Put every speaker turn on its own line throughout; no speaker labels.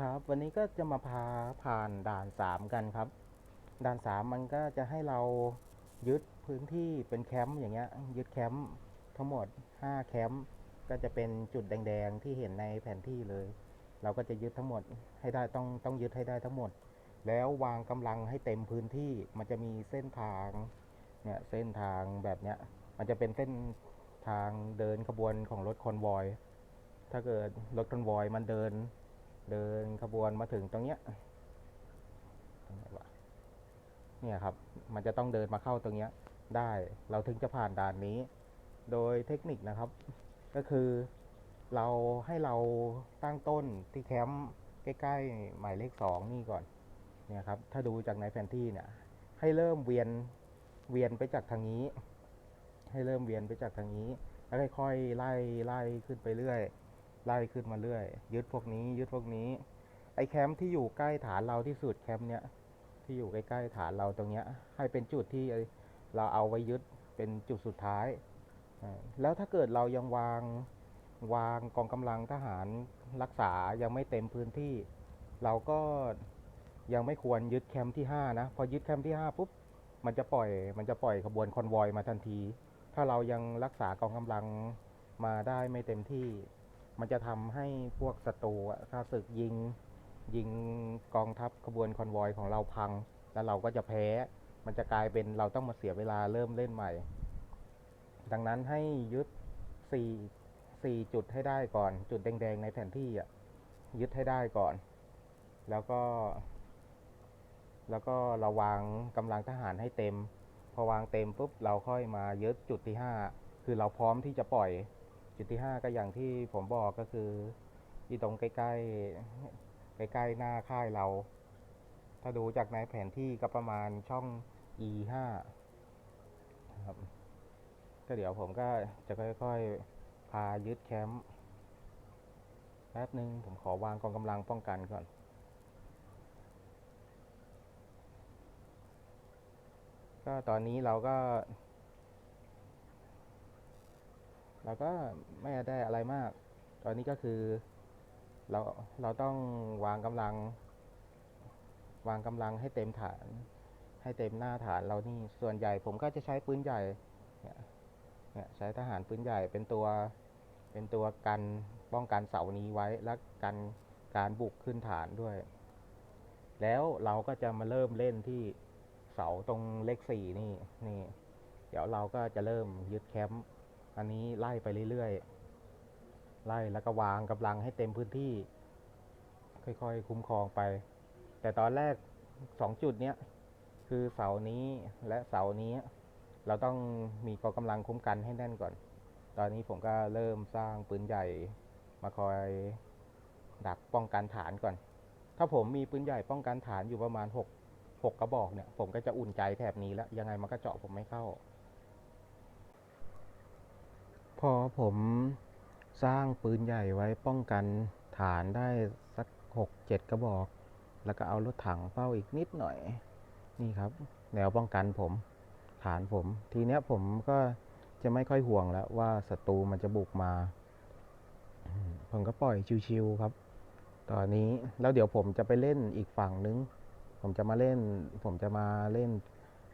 ครับวันนี้ก็จะมาพาผ่านด่านสามกันครับ ด่านสามมันก็จะให้เรายึดพื้นที่เป็นแคมป์อย่างเงี้ยยึดแคมป์ทั้งหมดห้าแคมป์ก็จะเป็นจุดแดง ๆ ที่เห็นในแผนที่เลย เราก็จะยึดทั้งหมดให้ได้ต้องต้องยึดให้ได้ทั้งหมด แล้ววางกำลังให้เต็มพื้นที่มันจะมีเส้นทางเนี่ยเส้นทางแบบเนี้ยมันจะเป็นเส้นทางเดินขบวนของรถคอนวอยถ้าเกิดรถคอนวอยมันเดิน เดินขบวนมาถึงตรงเนี้ยตรงไหนวะเนี่ยครับ มันจะต้องเดินมาเข้าตรงเนี้ย ได้เราถึงจะผ่านด่านนี้ โดยเทคนิคนะครับ ก็คือเราให้เราตั้งต้นที่แคมป์ใกล้ๆ หมายเลขสองนี่ก่อนเนี่ยครับ ถ้าดูจากในแผนที่เนี่ย ให้เริ่มเวียนเวียนไปจากทางนี้ ให้เริ่มเวียนไปจากทางนี้ แล้วค่อยๆไล่ไล่ขึ้นไปเรื่อย ไล่ขึ้นมาเรื่อย ยึดพวกนี้ยึดพวกนี้ ไอ้แคมป์ที่อยู่ใกล้ฐานเราที่สุดแคมป์เนี้ยที่อยู่ใกล้ๆฐานเราตรงเนี้ย ให้เป็นจุดที่เราเอาไว้ยึดเป็นจุดสุดท้าย แล้วถ้าเกิดเรายังวางวางกองกำลังทหารรักษายังไม่เต็มพื้นที่ เราก็ยังไม่ควรยึดแคมป์ที่ห้านะ พอยึดแคมป์ที่ห้าปุ๊บ มันจะปล่อยมันจะปล่อยขบวนคอนวอยมาทันที ถ้าเรายังรักษากองกำลังมาได้ไม่เต็มที่ มันจะทำให้พวกศัตรูอะข้าศึกยิง ยิงกองทัพขบวนคอนวอยของเราพัง แล้วเราก็จะแพ้ มันจะกลายเป็นเราต้องมาเสียเวลาเริ่มเล่นใหม่ ดังนั้นให้ยึดสี่สี่จุดให้ได้ก่อน จุดแดงๆในแผนที่อะยึดให้ได้ก่อน แล้วก็ แล้วก็เราวางกำลังทหารให้เต็ม พอวางเต็มปุ๊บเราค่อยมายึดจุดที่ห้าคือเราพร้อมที่จะปล่อย จุดที่ห้าก็อย่างที่ผมบอกก็คือที่ตรงใกล้ ๆ ใกล้ ๆ หน้าค่ายเรา ถ้าดูจากในแผนที่ก็ประมาณช่อง e ห้าครับก็เดี๋ยวผมก็จะค่อย ๆ พายึดแคมป์แป๊บหนึ่งผมขอวางกองกำลังป้องกันก่อนก็ตอนนี้เราก็ เราก็ไม่ได้อะไรมาก ตอนนี้ก็คือเราเราต้องวางกำลัง วางกำลังให้เต็มฐาน ให้เต็มหน้าฐานเรานี่ส่วนใหญ่ผมก็จะใช้ปืนใหญ่เนี่ยเนี่ยใช้ทหารปืนใหญ่เป็นตัวเป็นตัวกันป้องกันเสานี้ไว้และกันการบุกขึ้นฐานด้วย แล้วเราก็จะมาเริ่มเล่นที่เสาตรงเลขสี่นี่นี่ เดี๋ยวเราก็จะเริ่มยึดแคมป์ อันนี้ไล่ไปเรื่อยๆ ไล่แล้วก็วางกำลังให้เต็มพื้นที่ ค่อยๆ คุ้มครองไป แต่ตอนแรกสองจุดเนี้ยคือเสานี้และเสานี้ เราต้องมีกองกำลังคุ้มกันให้แน่นก่อน ตอนนี้ผมก็เริ่มสร้างปืนใหญ่มาคอยดักป้องกันฐานก่อน ถ้าผมมีปืนใหญ่ป้องกันฐานอยู่ประมาณหกหกกระบอกเนี่ย ผมก็จะอุ่นใจแถบนี้แล้ว ยังไงมันก็เจาะผมไม่เข้า อผมสร้างปืนใหญ่ไว้ป้องกันฐานได้สักหกเจ็ดกระบอก แล้วก็เอารถถังเป้าอีกนิดหน่อย นี่ครับ แนวป้องกันผม ฐานผม ทีเนี้ยผมก็จะไม่ค่อยห่วงแล้วว่าศัตรูมันจะบุกมา ผมก็ปล่อยชิวๆครับ ตอนนี้แล้วเดี๋ยวผมจะไปเล่นอีกฝั่งนึง ผมจะมาเล่น ผมจะมาเล่น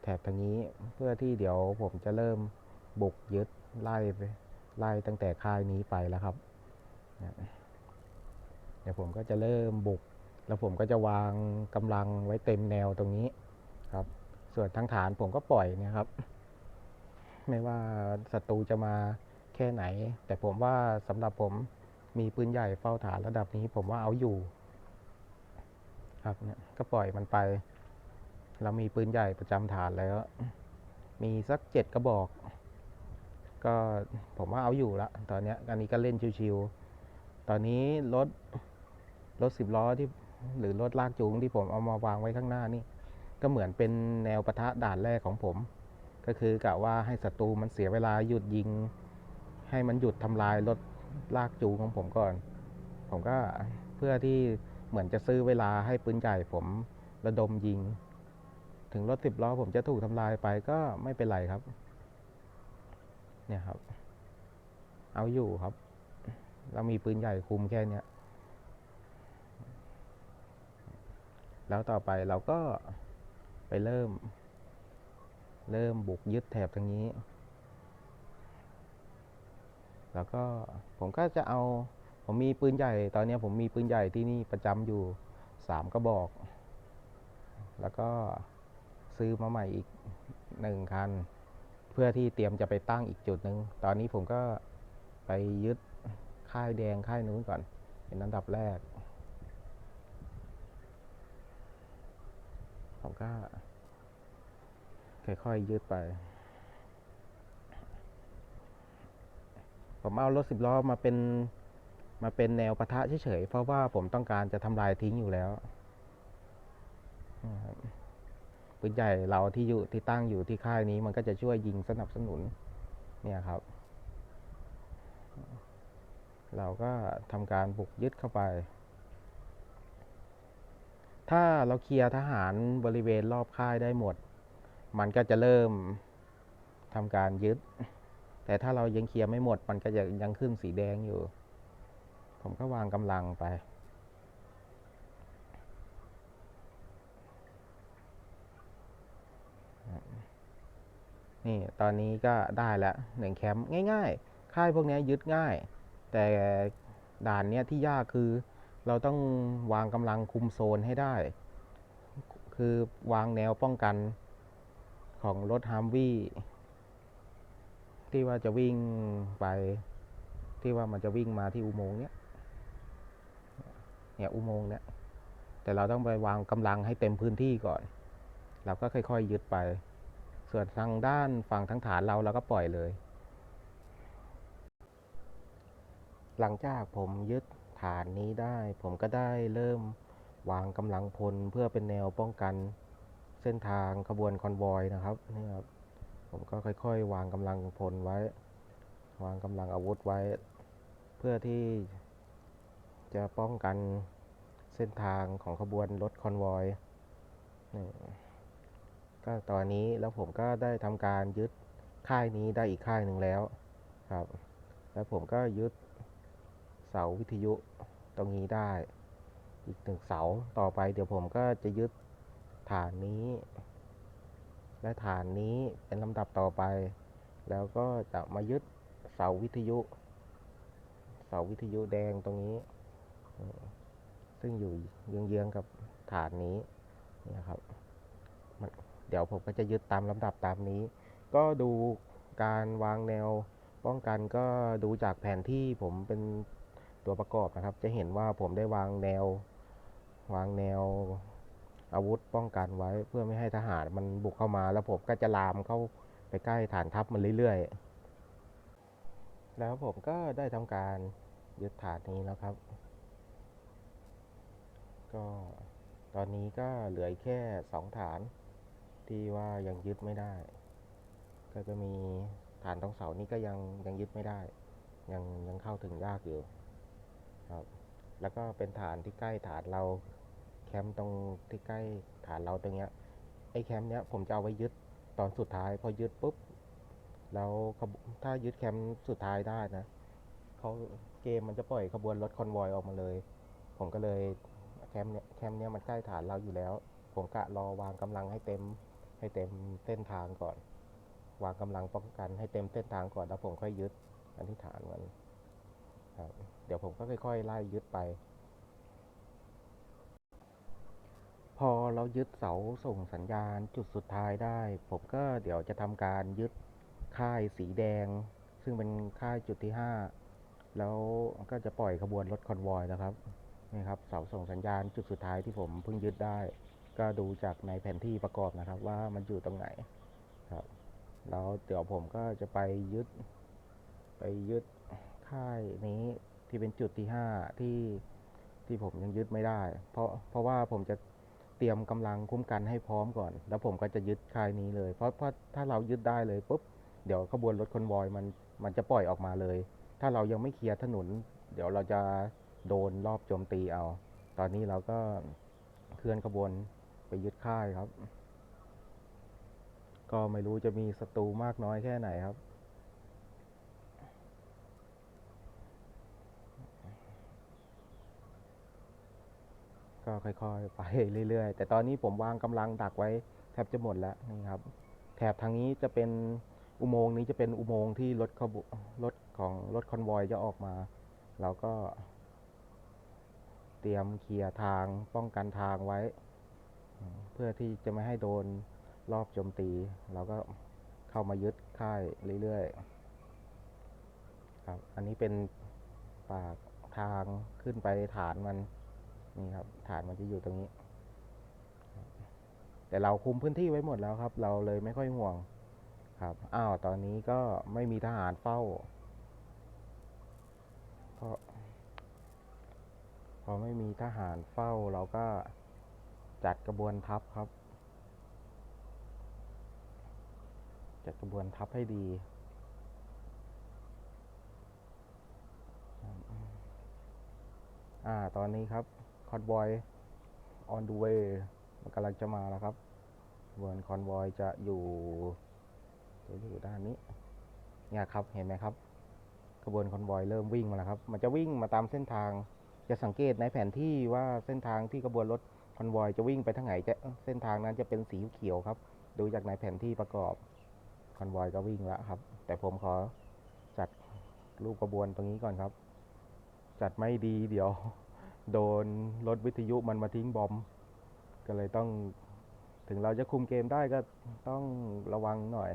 แถบทางนี้ เพื่อที่เดี๋ยวผมจะเริ่มบุกยึดไล่ไป ไล่ตั้งแต่ค่ายนี้ไปแล้วครับเนี่ยเดี๋ยวผมก็จะเริ่มบุก แล้วผมก็จะวางกำลังไว้เต็มแนวตรงนี้ครับ ส่วนทางฐานผมก็ปล่อยนะครับ ไม่ว่าศัตรูจะมาแค่ไหน แต่ผมว่าสำหรับผมมีปืนใหญ่เฝ้าฐานระดับนี้ ผมว่าเอาอยู่ ครับเนี่ยก็ปล่อยมันไป เรามีปืนใหญ่ประจำฐานแล้ว มีสักเจ็ดกระบอก ก็ผมว่าเอาอยู่ละตอนนี้อันนี้ก็เล่นชิวๆตอนนี้รถรถสิบล้อที่หรือรถลากจูงที่ผมเอามาวางไว้ข้างหน้านี่ ก็เหมือนเป็นแนวปะทะด่านแรกของผม ก็คือกะว่าให้ศัตรูมันเสียเวลาหยุดยิง ให้มันหยุดทำลายรถลากจูงของผมก่อน ผมก็เพื่อที่เหมือนจะซื้อเวลาให้ปืนใหญ่ผมระดมยิง ถึงรถสิบล้อผมจะถูกทำลายไปก็ไม่เป็นไรครับ เนี่ยครับ เอาอยู่ครับ เรามีปืนใหญ่คุมแค่เนี้ยแล้วต่อไปเราก็ไปเริ่ม เริ่มบุกยึดแถบตรงนี้ แล้วก็ผมก็จะเอา ผมมีปืนใหญ่ ตอนนี้ผมมีปืนใหญ่ที่นี่ประจำอยู่สามกระบอก แล้วก็ซื้อมาใหม่อีกหนึ่งคัน เพื่อที่เตรียมจะไปตั้งอีกจุดหนึ่งตอนนี้ผมก็ไปยึดค่ายแดงค่ายนู้นก่อน เป็นอันดับแรก ผมก็ ค่อยๆยึดไป ผมเอารถสิบล้อมาเป็นมาเป็นแนวปะทะเฉยๆ เพราะว่าผมต้องการจะทำลายทิ้งอยู่แล้วนะครับ ปืนใหญ่เราที่อยู่ที่ตั้งอยู่ที่ค่ายนี้ มันก็จะช่วยยิงสนับสนุนเนี่ยครับ เราก็ทำการบุกยึดเข้าไป ถ้าเราเคลียร์ทหารบริเวณรอบค่ายได้หมด มันก็จะเริ่มทำการยึด แต่ถ้าเรายังเคลียร์ไม่หมด มันก็จะยังขึ้นสีแดงอยู่ ผมก็วางกำลังไป นี่ตอนนี้ก็ได้แล้วหนึ่งแคมป์ง่ายๆ ค่ายพวกนี้ยึดง่าย แต่ด่านเนี้ยที่ยากคือเราต้องวางกำลังคุมโซนให้ได้ คือวางแนวป้องกันของรถฮัมวี่ที่ว่าจะวิ่งไป ที่ว่ามันจะวิ่งมาที่อุโมงค์เนี้ยเนี่ยอุโมงค์เนี้ยแต่เราต้องไปวางกำลังให้เต็มพื้นที่ก่อน เราก็ค่อยๆ ยึดไป ส่วนทางด้านฝั่งทั้งฐานเราเราก็ปล่อยเลย หลังจากผมยึดฐานนี้ได้ ผมก็ได้เริ่มวางกำลังพลเพื่อเป็นแนวป้องกันเส้นทางขบวนคอนวอยนะครับนี่ครับผมก็ค่อย ๆ วางกำลังพลไว้ วางกำลังอาวุธไว้ เพื่อที่จะป้องกันเส้นทางของขบวนรถคอนวอยนี่ ก็ตอนนี้แล้วผมก็ได้ทำการยึดค่ายนี้ได้อีกค่ายหนึ่งแล้วครับ แล้วผมก็ยึดเสาวิทยุตรงนี้ได้ อีกหนึ่งเสาต่อไปเดี๋ยวผมก็จะยึดฐานนี้ และฐานนี้เป็นลำดับต่อไป แล้วก็จะมายึดเสาวิทยุ เสาวิทยุแดงตรงนี้ ซึ่งอยู่เยื้องๆกับฐานนี้นะครับ เดี๋ยวผมก็จะยึดตามลำดับตามนี้ ก็ดูการวางแนวป้องกันก็ดูจากแผนที่ผมเป็นตัวประกอบนะครับ จะเห็นว่าผมได้วางแนว วางแนวอาวุธป้องกันไว้เพื่อไม่ให้ทหารมันบุกเข้ามาแล้วผมก็จะลามเข้าไปใกล้ฐานทัพมันเรื่อยๆ แล้วผมก็ได้ทำการยึดฐานนี้แล้วครับ ก็ตอนนี้ก็เหลือแค่สองฐาน ที่ว่ายังยึดไม่ได้ ก็จะมีฐานตรงเสานี้ก็ยังยังยึดไม่ได้ ยังยังเข้าถึงยากอยู่ครับ แล้วก็เป็นฐานที่ใกล้ฐานเราแคมป์ตรงที่ใกล้ฐานเราตรงเนี้ยไอ้แคมป์เนี้ยผมจะเอาไว้ยึดตอนสุดท้ายพอยึดปุ๊บแล้วถ้ายึดแคมป์สุดท้ายได้นะเขาเกมมันจะปล่อยขบวนรถคอนวอยออกมาเลย ผมก็เลยแคมป์เนี้ยแคมป์เนี้ยมันใกล้ฐานเราอยู่แล้ว ผมกะรอวางกำลังให้เต็ม ให้เต็มเส้นทางก่อน วางกำลังป้องกันให้เต็มเส้นทางก่อนแล้วผมค่อยยึดอันที่ฐานมันครับเดี๋ยวผมก็ค่อยๆไล่ยึดไป พอเรายึดเสาส่งสัญญาณจุดสุดท้ายได้ ผมก็เดี๋ยวจะทำการยึดค่ายสีแดง ซึ่งเป็นค่ายจุดที่ห้าแล้วก็จะปล่อยขบวนรถคอนวอยนะครับนี่ครับเสาส่งสัญญาณจุดสุดท้ายที่ผมเพิ่งยึดได้ ก็ดูจากในแผนที่ประกอบนะครับ ว่ามันอยู่ตรงไหนครับ แล้วเดี๋ยวผมก็จะไปยึด ไปยึดค่ายนี้ที่เป็นจุดที่ห้าที่ที่ผมยังยึดไม่ได้ เพราะเพราะว่าผมจะเตรียมกำลังคุ้มกันให้พร้อมก่อน แล้วผมก็จะยึดค่ายนี้เลย เพราะเพราะถ้าเรายึดได้เลยปุ๊บเดี๋ยวขบวนรถคอนวอยมันมันจะปล่อยออกมาเลย ถ้าเรายังไม่เคลียร์ถนน เดี๋ยวเราจะโดนรอบโจมตีเอา ตอนนี้เราก็เคลื่อนขบวน ไปยึดค่ายครับ ก็ไม่รู้จะมีศัตรูมากน้อยแค่ไหนครับ ก็ค่อยๆ ไปเรื่อยๆ แต่ตอนนี้ผมวางกำลังดักไว้แทบจะหมดแล้วนี่ครับ แถบทางนี้จะเป็นอุโมงค์นี้จะเป็นอุโมงค์ที่รถขบรถของรถคอนวอยจะออกมา เราก็เตรียมเคลียร์ทางป้องกันทางไว้ เพื่อที่จะไม่ให้โดนรอบโจมตี เราก็เข้ามายึดค่ายเรื่อยๆครับ อันนี้เป็นปากทางขึ้นไปฐานมันนี่ครับ ฐานมันจะอยู่ตรงนี้ แต่เราคุมพื้นที่ไว้หมดแล้วครับ เราเลยไม่ค่อยห่วงครับอ้าวตอนนี้ก็ไม่มีทหารเฝ้าเพราะพอไม่มีทหารเฝ้าเราก็ จัดกระบวนทัพครับ จัดกระบวนทัพให้ดีอ่าตอนนี้ครับคอนบอย on the way มันกำลังจะมาแล้วครับขบวนคอนวอยจะอยู่จะอยู่ด้านนี้เนี่ยครับเห็นไหมครับขบวนคอนวอยเริ่มวิ่งมาแล้วครับ มันจะวิ่งมาตามเส้นทาง จะสังเกตในแผนที่ว่าเส้นทางที่ขบวนรถคอนวอยจะวิ่งไปทางไหนจะเส้นทางนั้นจะเป็นสีเขียวครับ ดูจากในแผนที่ประกอบคอนวอยก็วิ่งแล้วครับ แต่ผมขอจัดรูปขบวนตรงนี้ก่อนครับ จัดไม่ดีเดี๋ยว โดนรถวิทยุมันมาทิ้งบอม ก็เลยต้องถึงเราจะคุมเกมได้ก็ต้องระวังหน่อย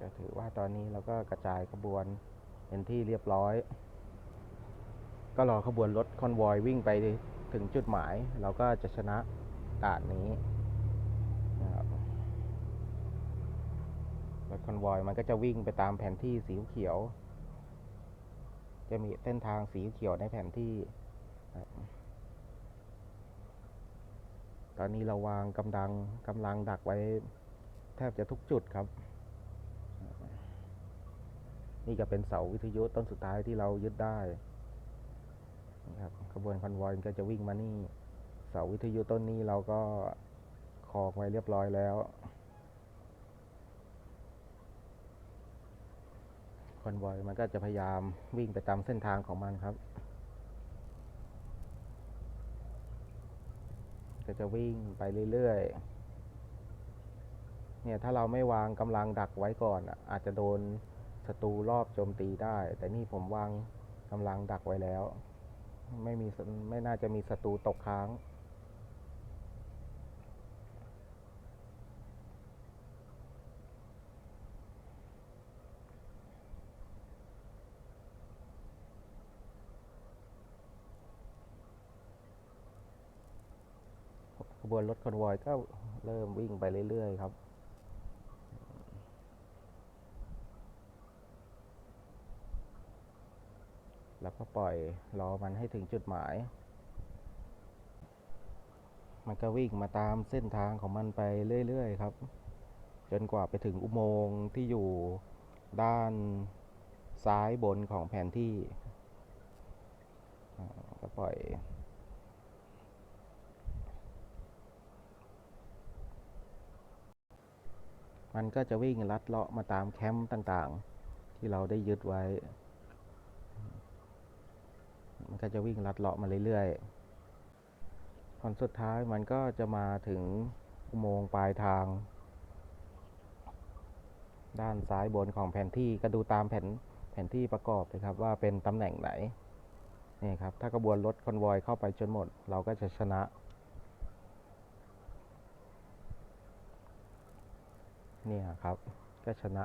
ก็ถือว่าตอนนี้เราก็กระจายขบวนเป็นที่เรียบร้อย ก็รอขบวนรถคอนวอยวิ่งไปถึงจุดหมาย เราก็จะชนะด่านนี้นะครับรถคอนวอยมันก็จะวิ่งไปตามแผนที่สีเขียว จะมีเส้นทางสีเขียวในแผนที่ ตอนนี้เราวางกำลังกำลังดักไว้แทบจะทุกจุดครับ นี่ก็เป็นเสาวิทยุต้นสุดท้ายที่เรายึดได้นะครับขบวนคอนวอยก็จะวิ่งมานี่ เสาวิทยุต้นนี้เราก็คอกไว้เรียบร้อยแล้วคอนวอยมันก็จะพยายามวิ่งไปตามเส้นทางของมันครับ ก็จะวิ่งไปเรื่อยๆ เนี่ยถ้าเราไม่วางกำลังดักไว้ก่อนอะอาจจะโดน ศัตรูรอบโจมตีได้ แต่นี่ผมวางกำลังดักไว้แล้ว ไม่มีไม่น่าจะมีศัตรูตกค้าง ขบวนรถคอนวอยก็เริ่มวิ่งไปเรื่อย ๆ ครับ แล้วก็ปล่อยรอมันให้ถึงจุดหมาย มันก็วิ่งมาตามเส้นทางของมันไปเรื่อยๆครับ จนกว่าไปถึงอุโมงค์ที่อยู่ด้านซ้ายบนของแผนที่ ก็ปล่อย มันก็จะวิ่งลัดเลาะมาตามแคมป์ต่างๆ ที่เราได้ยึดไว้ ก็จะวิ่งลัดเลาะมาเรื่อยๆผลสุดท้ายมันก็จะมาถึงอุโมงค์ปลายทาง ด้านซ้ายบนของแผนที่ก็ดูตามแผนแผนที่ประกอบเลยครับว่าเป็นตำแหน่งไหนนี่ครับ ถ้ากระบวนรถคอนวอยเข้าไปจนหมด เราก็จะชนะเนี่ยครับ ก็ชนะ